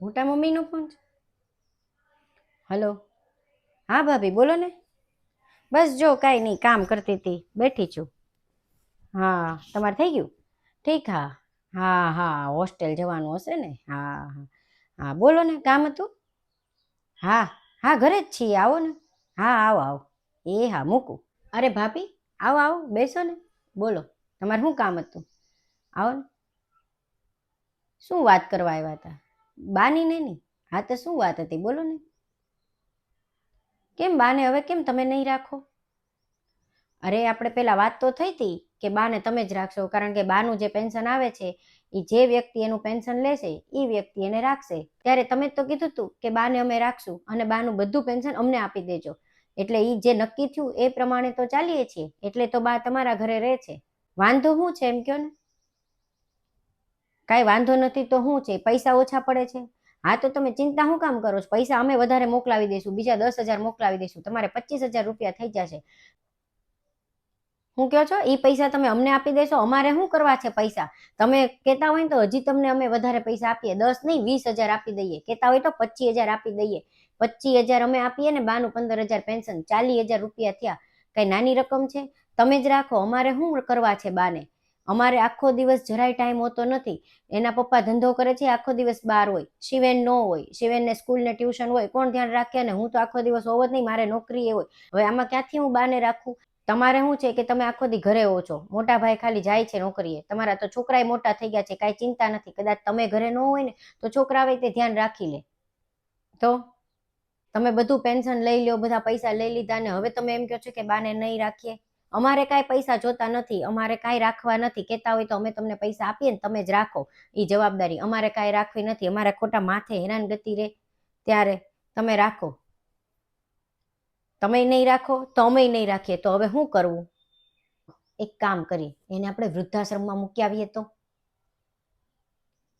મોટા મમ્મીનો ફોન છે. હલો. હા, ભાભી, બોલો ને. બસ જો, કાંઈ નહીં, કામ કરતી હતી, બેઠી છું. હા, તમારે થઈ ગયું? ઠીક, હા. હા હા, હોસ્ટેલ જવાનું હશે ને. હા હા. હા, બોલો ને, કામ હતું? હા હા, ઘરે જ છીએ, આવો ને. હા, આવો આવો. એ, હા, મૂકું. અરે, ભાભી, આવો આવો, બેસો ને. બોલો, તમારે શું કામ હતું? આવો ને. શું વાત કરવા આવ્યા હતા? બાની ને ની હા તો શું વાત હતી? બોલો ને. કેમ બાને? હવે કેમ તમે નહીં રાખો? અરે, આપણે પહેલાં વાત તો થઈ હતી કે બાને તમે જ રાખશો, કારણ કે બાનું જે પેન્શન આવે છે એ જે વ્યક્તિ એનું પેન્શન લેશે એ વ્યક્તિ એને રાખશે. ત્યારે તમે જ તો કીધું હતું કે બાને અમે રાખશું અને બાનું બધું પેન્શન અમને આપી દેજો. એટલે એ જે નક્કી થયું એ પ્રમાણે તો ચાલીએ છીએ. એટલે તો બા તમારા ઘરે રહે છે. વાંધો શું છે એમ કયો ને? કાંઈ વાંધો નથી તો શું છે? પૈસા ઓછા પડે છે. હા, તો તમે ચિંતા શું કામ કરો છો? પૈસા અમે વધારે મોકલાવી દઈશું બીજા દસ હજાર મોકલાવી દઈશું તમારે પચીસ હજાર રૂપિયા થઈ જશે. હું કહો છો? એ પૈસા તમે અમને આપી દેશો. અમારે શું કરવા છે પૈસા? તમે કહેતા હોય તો હજી તમને અમે વધારે પૈસા આપીએ. દસ નહીં, વીસ હજાર આપી દઈએ. કહેતા હોય તો પચીસ હજાર આપી દઈએ. પચીસ હજાર અમે આપીએ ને બાનું પંદર હજાર પેન્શન. ચાલીસ હજાર રૂપિયા થયા. કઈ નાની રકમ છે? તમે જ રાખો. અમારે શું કરવા છે બાને? અમારે આખો દિવસ જરાય ટાઈમ હોતો નથી. એના પપ્પા ધંધો કરે છે, આખો દિવસ બહાર હોય. શિવેન નો હોય, શિવેનને સ્કૂલને ટ્યુશન હોય, કોણ ધ્યાન રાખે ને હું તો આખો દિવસ હોવો જ નહીં, મારે નોકરી એ હોય. હવે આમાં ક્યાંથી હું બાને રાખું? તમારે શું છે કે તમે આખો દી ઘરે હો છો? મોટા ભાઈ ખાલી જાય છે નોકરીએ. તમારા તો છોકરાય મોટા થઈ ગયા છે, કાંઈ ચિંતા નથી. કદાચ તમે ઘરે ન હોય ને, તો છોકરા આવે તે ધ્યાન રાખી લે. તો? તમે બધું પેન્શન લઈ લ્યો, બધા પૈસા લઈ લીધા ને હવે તમે એમ કહો છો કે બાને નહીં રાખીએ? અમારે કાંઈ પૈસા જોતા નથી, અમારે કાંઈ રાખવા નથી. કહેતા હોય તો અમે તમને પૈસા આપીએ ને તમે જ રાખો એ જવાબદારી. અમારે કાંઈ રાખવી નથી, અમારે ખોટા માથે હેરાન ગતિ રહે ત્યારે તમે રાખો. તમે નહીં રાખો તો અમે નહીં રાખીએ. તો હવે શું કરવું? એક કામ કરી એને આપણે વૃદ્ધાશ્રમમાં મૂકી આવીએ તો.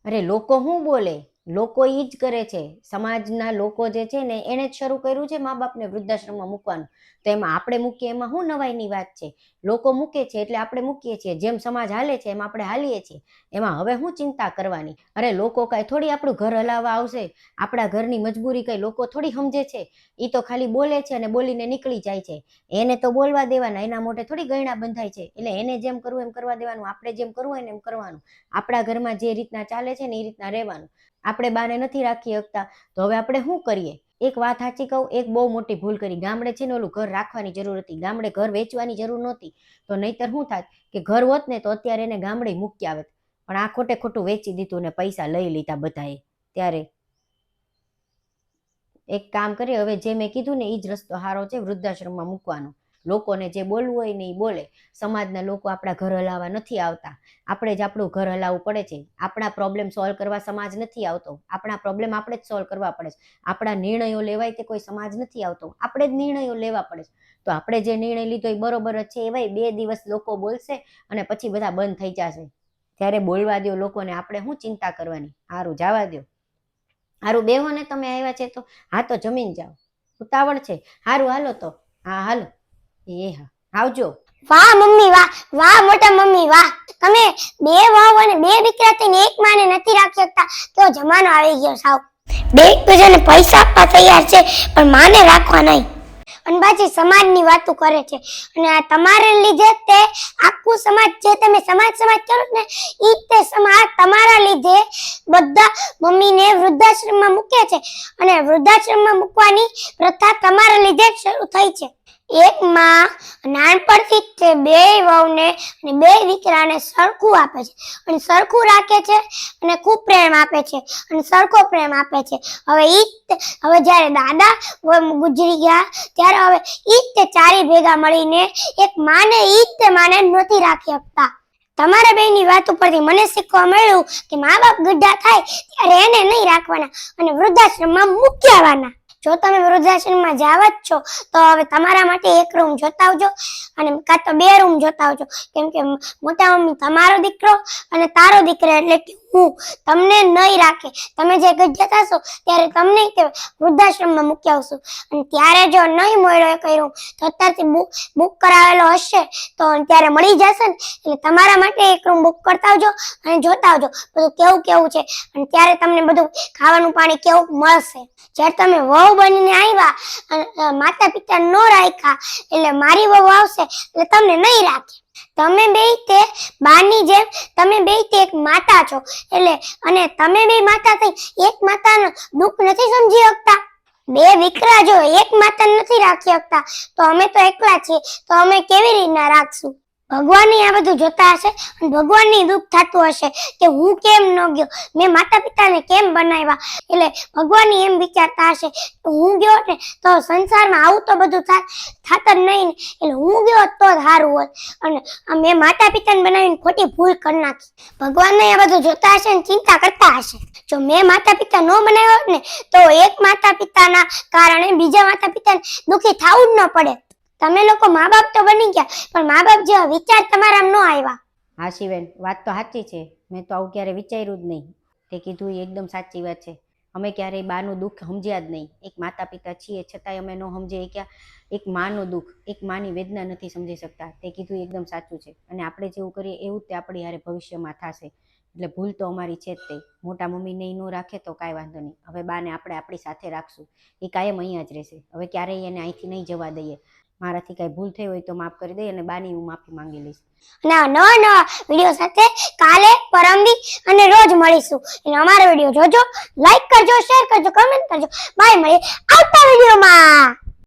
અરે લોકો શું બોલે? લોકો એ જ કરે છે. સમાજના લોકો જે છે ને એણે જ શરૂ કર્યું છે મા બાપને વૃદ્ધાશ્રમમાં મૂકવાનું. તો એમાં આપણે મૂકીએ એમાં શું નવાઈની વાત છે? લોકો મૂકે છે એટલે આપણે મૂકીએ છીએ. જેમ સમાજ હાલે છે એમ આપણે હાલીએ છીએ. એમાં હવે શું ચિંતા કરવાની? અરે લોકો કાંઈ થોડી આપણું ઘર હલાવવા આવશે? આપણા ઘરની મજબૂરી કઈ લોકો થોડી સમજે છે? એ તો ખાલી બોલે છે અને બોલીને નીકળી જાય છે. એને તો બોલવા દેવાના, એના મોઢે થોડી ગયણા બંધાય છે. એટલે એને જેમ કરવું એમ કરવા દેવાનું, આપણે જેમ કરવું હોય ને એમ કરવાનું. આપણા ઘરમાં જે રીતના ચાલે છે ને એ રીતના રહેવાનું. આપણે બાને નથી રાખી શકતા. તો હવે આપણે શું કરીએ? એક વાત સાચી કહું, એક બહુ મોટી ભૂલ કરી. ગામડે છે ને ઓલું ઘર રાખવાની જરૂર હતી. ગામડે ઘર વેચવાની જરૂર નહોતી. તો નહીતર શું થાત કે ઘર હોત ને તો અત્યારે એને ગામડે મૂકી આવે. પણ આ ખોટે ખોટું વેચી દીધું ને પૈસા લઈ લીધા બધાએ. ત્યારે એક કામ કરીએ, હવે જે મેં કીધું ને એ જ રસ્તો સારો છે વૃદ્ધાશ્રમમાં મૂકવાનો. લોકોને જે બોલવું હોય ને એ બોલે. સમાજના લોકો આપણા ઘર હલાવવા નથી આવતા. આપણે જ આપણું ઘર હલાવવું પડે છે. આપણા પ્રોબ્લેમ સોલ્વ કરવા સમાજ નથી આવતો. આપણા પ્રોબ્લેમ આપણે જ સોલ્વ કરવા પડે છે. આપણા નિર્ણયો લેવાય તે કોઈ સમાજ નથી આવતો. આપણે જ નિર્ણયો લેવા પડે છે. તો આપણે જે નિર્ણય લીધો એ બરોબર જ છે એવાય. બે દિવસ લોકો બોલશે અને પછી બધા બંધ થઈ જશે. ત્યારે બોલવા દો લોકોને આપણે શું ચિંતા કરવાની? સારું જવા દો સારું બેહો ને તમે આવ્યા છે તો હા તો જમીન જાઓ. ઉતાવળ છે. સારું હાલો તો. હા, હાલો. એ હા. આવજો. વાહ, મમ્મી, વાહ. વાહ, મોટા મમ્મી, વાહ. તમે બે વાવ અને બે દીકરા એક માને નથી રાખી શકતા. તો જમાનો આવી ગયો સાવ. બે એકબીજાને પૈસા આપવા તૈયાર છે, પણ માને રાખવા નહીં. અને પાછી સમાજની વાતો કરે છે. અને આ તમારે લીધે તે આખું સમાજ જે તમે સમાજ સમાજ કરો ને, ઈ તે સમાજ તમારા લીધે બધા મમ્મીને વૃદ્ધાશ્રમમાં મૂકે છે. અને વૃદ્ધાશ્રમમાં મૂકવાની પ્રથા તમારા લીધે જ શરૂ થઈ છે. એક માં નાનપણથી જ તે બે વહુને અને બે દીકરાને સરખું આપે છે. અને સરખું રાખે છે અને ખૂબ પ્રેમ આપે છે. અને સરખો પ્રેમ આપે છે. હવે ઈ હવે જ્યારે દાદા ગુજરી ગયા, ત્યારે હવે ઈ તે ચારે ભેગા મળીને એક માને ઈ તે માને નથી રાખી શકતા. તમારા બેની વાત ઉપરથી મને શીખવા મળ્યું કે મા બાપ ગઢા થાય ત્યારે એને નહીં રાખવાના અને વૃદ્ધાશ્રમમાં મૂકી આવવાના. જો તમે વૃદ્ધાશ્રમમાં જાવ જ છો, તો હવે તમારા માટે એક રૂમ જોતા આવજો અને કાં તો બે રૂમ જોતા આવજો કેમ કે મોટા મમ્મી, તમારો દીકરો અને તારો દીકરો એટલે હું તમને નહીં રાખે. તમે જે ગજ્જા થશો ત્યારે તમને તે વૃદ્ધાશ્રમમાં મૂકી આવશું. અને ત્યારે જો નહીં મળ્યો એ કર્યું, તો અત્યારથી બુક કરાવેલો હશે, તો ત્યારે મળી જશે ને. એટલે તમારા માટે એક રૂમ બુક કરતા આવજો અને જોતા આવજો. બધું કેવું કેવું છે. અને ત્યારે તમને બધું ખાવાનું પાણી કેવું મળશે. જ્યારે તમે વહુ બનીને આવ્યા, અને માતા પિતા નો રાખ્યા, એટલે મારી વહુ આવશે, એટલે તમને નહીં રાખે. તમે બે તે બાની જેમ તમે બે તે એક માતા છો. એટલે અને તમે બે માતા થઈ એક માતાનું દુઃખ નથી સમજી શકતા. બે દીકરા જો એક માતા નથી રાખી શકતા. તો અમે તો એકલા છીએ. તો અમે કેવી રીતના રાખશું? ભગવાન આ બધું જોતા હશે અને ભગવાનની દુઃખ થતું હશે કે હું કેમ ન ગયો? મેં માતા પિતાને કેમ બનાવ્યા? એટલે ભગવાનની એમ વિચારતા હશે હું ગયો ને તો સંસારમાં આવું તો બધું થાય થાત જ નહીં એટલે હું ગયો તો જ સારું હોત. અને મેં માતા પિતાને બનાવીને ખોટી ભૂલ કરી નાખી. ભગવાનને આ બધું જોતા હશે ને ચિંતા કરતા હશે. જો મેં માતા પિતા ન બનાવ્યા હોત ને તો એક માતા પિતાના કારણે બીજા માતા પિતાને દુઃખી થવું જ ન પડે. તમે લોકો મા બાપ તો બની ગયા, પણ મા બાપ જેવા વિચાર તમારામાં ન આવ્યા. હા શિવેન, વાત તો સાચી છે. મેં તો આવું ક્યારે વિચાર્યું જ નહીં. તે કીધું એ એકદમ સાચી વાત છે. અમે ક્યારેય બાનું દુઃખ સમજ્યા જ નહીં. એક માતા પિતા છીએ, છતાંય અમે ન સમજીએ ક્યાં એક માનું દુઃખ, એક માની વેદના નથી સમજી શકતા. તે કીધું એકદમ સાચું છે. અને આપણે જેવું કરીએ એવું જ તે આપણી હારે ભવિષ્યમાં થશે. એટલે ભૂલ તો અમારી છે જ તે. મોટા મમ્મીને ઈ ન રાખે તો કાંઈ વાંધો નહીં. હવે બાને આપણે આપણી સાથે રાખશું. એ કાયમ અહીંયા જ રહેશે. હવે ક્યારેય એને અહીંથી નહીં જવા દઈએ. મારાથી કઈ ભૂલ થઈ હોય તો માફ કરી દે અને બાની હું માફી માંગી લઈશ. ના નવા નવા વીડિયો સાથે કાલે, પરમદી અને રોજ મળીશું. એટલે અમારો વીડિયો જોજો લાઈક કરજો શેર કરજો કમેન્ટ કરજો. બાય મળીએ. આવતા વિડીયોમાં.